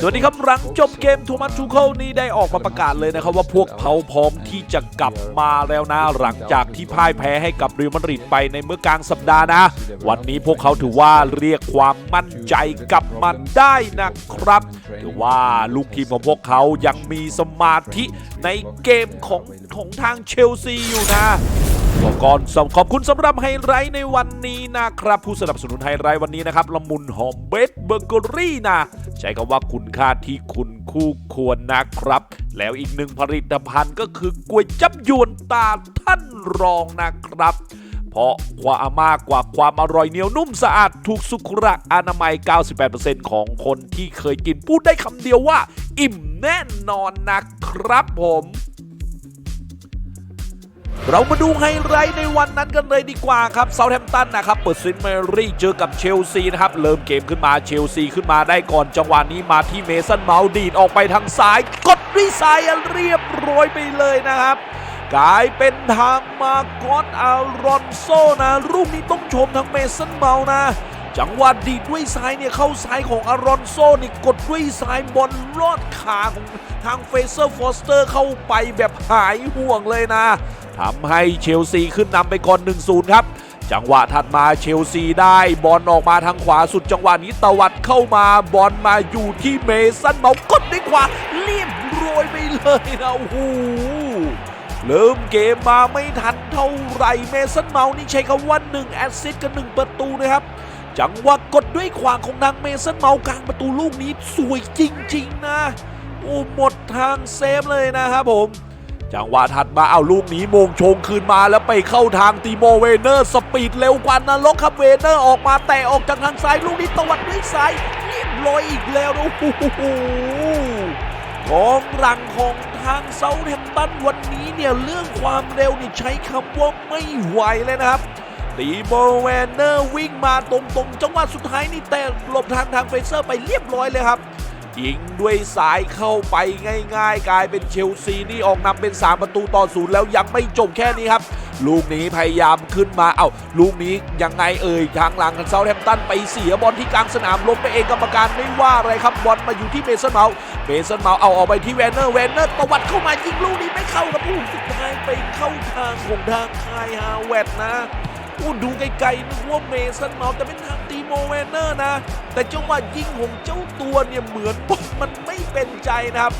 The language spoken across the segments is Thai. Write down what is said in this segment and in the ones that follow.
สวัสดีครับหลังจบเกมโทมัสทูเคิลนี้ได้ออกมาประกาศเลยนะครับว่าพวกเขาพร้อมที่จะกลับมาแล้วนะหลังจากที่พ่ายแพ้ให้กับเรอัลมาดริดไปในเมื่อกลางสัปดาห์นะ วันนี้พวกเขาถือว่าเรียกความมั่นใจกลับมาได้นะครับถือว่าลูกทีมของพวกเขายังมีสมาธิในเกมของของทางเชลซีอยู่นะ ก่อนสขอบคุณสำหรับไฮไลท์ในวันนี้นะครับ ผู้สนับสนุนไฮไลท์วันนี้นะครับละมุนหอมเบสเบอร์เกอรี่นะใช้คำว่าคุณค่าที่คุณคู่ควรนะครับ แล้วอีกหนึ่งผลิตภัณฑ์ก็คือกล้วยจับยวนตาท่านรองนะครับ เพราะความมากกว่าความอร่อยเหนียวนุ่มสะอาดถูกสุขลักอนามัย 98%ของคนที่เคยกินพูดได้คำเดียวว่า อิ่มแน่นอนนะครับผม เรามาดูไฮไลท์ในวันนั้นกันเลยดีกว่าครับเซาแ h มตันนะครับเปิดซินเมอรี่เจอกับเชลซีนะครับเริ่มเกมขึ้นมาเชลซีขึ้นมาได้ก่อนจังหวะนี้มาที่เมสันเมาดีดออกไปทางซ้าย กดวยซ้ายเรียบร้อยไปเลยนะครับกลายเป็นทางมากอตอารอนโซนะรูปนี้ต้องชมทางเมสันเมานะ จังหวะดีดด้วยซ้ายเนี่ยเข้าซ้ายของอารอนโซนี่กดด้วยซ้ายบอลลอดขาของทางเฟเซอร์ฟอสเตอร์เข้าไปแบบหายห่วงเลยนะ ทำให้เชลซีขึ้นนำไปก่อน 1-0 ครับ จังหวะถัดมาเชลซีได้บอลออกมาทางขวาสุดจังหวะนี้ตวัดเข้ามาบอลมาอยู่ที่เมสันเมาส์กดด้วยขวาเรียบรอยไปเลยนะโอ้โหเริ่มเกมมาไม่ทันเท่าไหร่เมสันเมาส์นี่ใช้คำว่า1แอสซิสต์กับ1ประตูนะครับจังหวะกดด้วยขวางของทางเมสันเมาส์กลางประตูลูกนี้สวยจริง ๆ นะ โอ้หมดทางเซฟเลยนะครับผม จังหวะถัดมาเอาลูกนี้มงชงคืนมาแล้วไปเข้าทางตีโมเวเนอร์สปีดเร็วกว่านรกครับเวเนอร์ออกมาแต่ออกจากทางซ้ายลูกนี้ตวัดด้วยซ้ายเรียบร้อยอีกแล้วโอ้โหกองหลังของทางเซาแฮมตันวันนี้เนี่ยเรื่องความเร็วนี่ใช้คำว่าไม่ไหวเลยนะครับตีโบแวนเนอร์วิ่งมาตรงๆ จังหวะสุดท้ายนี่แต่หลบทางทางเฟเซอร์ไปเรียบร้อยเลยครับ ยิงด้วยสายเข้าไปง่าย ๆ กลายเป็นเชลซีนี่ออกนำเป็น 3 ประตูต่อศูนย์แล้วยังไม่จบแค่นี้ครับ ลูกนี้พยายามขึ้นมาเอ้าลูกนี้ยังไงเอ่ยทางหลังเซาแฮมป์ตันไปเสียบอลที่กลางสนามล้มไปเองกรรมการไม่ว่าอะไรครับบอลมาอยู่ที่เมสันเมาเมสันเมาเอาออกไปที่แวนเนอร์แวนเนอร์ตวัดเข้ามายิงลูกนี้ไม่เข้าครับลูกสุดท้ายไปเข้าทางของทางคายฮาวเวตนะอู้ดูไกลๆนึกว่าเมสันเมาแต่เป็นทาง โมแวนเนอร์นะ แต่จังหวะยิงของเจ้าตัวเนี่ยเหมือนบอลมันไม่เป็นใจนะครับ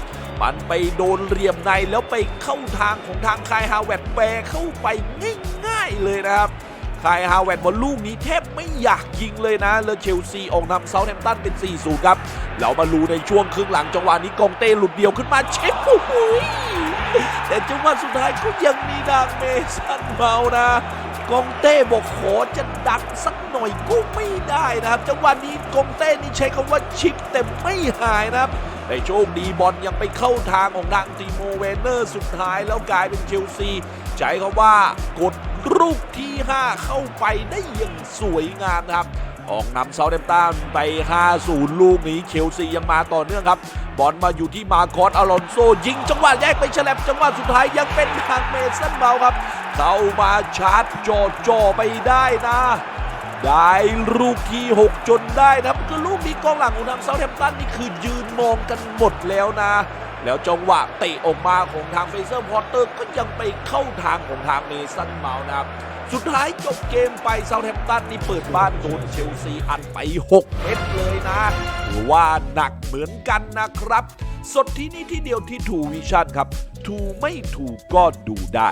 มันไปโดนเหลี่ยมในแล้วไปเข้าทางของทางคายฮาวเวตแปรเข้าไปง่ายๆเลยนะครับคายฮาวเวตบอลลูกนี้แทบไม่อยากยิงเลยนะ แล้วเชลซีออกนำเซาแฮมตันเป็น 4-0 ครับ เรามารู้ในช่วงครึ่งหลังจังหวะนี้กองเต้หลุดเดียวขึ้นมาเช็คโอ้โหแต่จังหวะสุดท้ายก็ยังมีดางเมสันเมาส์นะ กองเต้บอกขอจะดักสักหน่อยก็ไม่ได้นะครับจังหวะนี้กองเต้นี่ใช้คำว่าชิปแต่ไม่หายนะครับแต่โชคดีบอลยังไปเข้าทางของทางตีโมเวนเนอร์สุดท้ายแล้วกลายเป็นเชลซีใช้คำว่ากดลูกที่ 5 เข้าไปได้อย่างสวยงามนะครับ ออกนำเซาเดมตันไป 5-0 ลูกนี้เชลซียังมาต่อเนื่องครับ บอลมาอยู่ที่มาคอสอลอนโซ ยิงจังหวะแยกไปฉลับจังหวะสุดท้ายยังเป็นทางเมสันเบาครับ เข้ามาชาร์จจอจ่อไปได้นะได้ลูกที่ 6 จนได้นะครับคือลูกนี้กองหลังของทางเซาแ h มตันนี่คือยืนมองกันหมดแล้วนะ แล้วจังหวะเตะออกมาของทางเฟเซอร์พอร์เตอร์ก็ยังไปเข้าทางของทางเมสันเมาส์นะครับ สุดท้ายจบเกมไปเซาแทม p ตันนี่เปิดบ้านโดนเชลซีอัดไป 6 เม็ดเลยนะถือว่าหนักเหมือนกันนะครับ สดที่นี่ที่เดียวที่ทูวิชั่นครับ ทูไม่ถูกก็ดูได้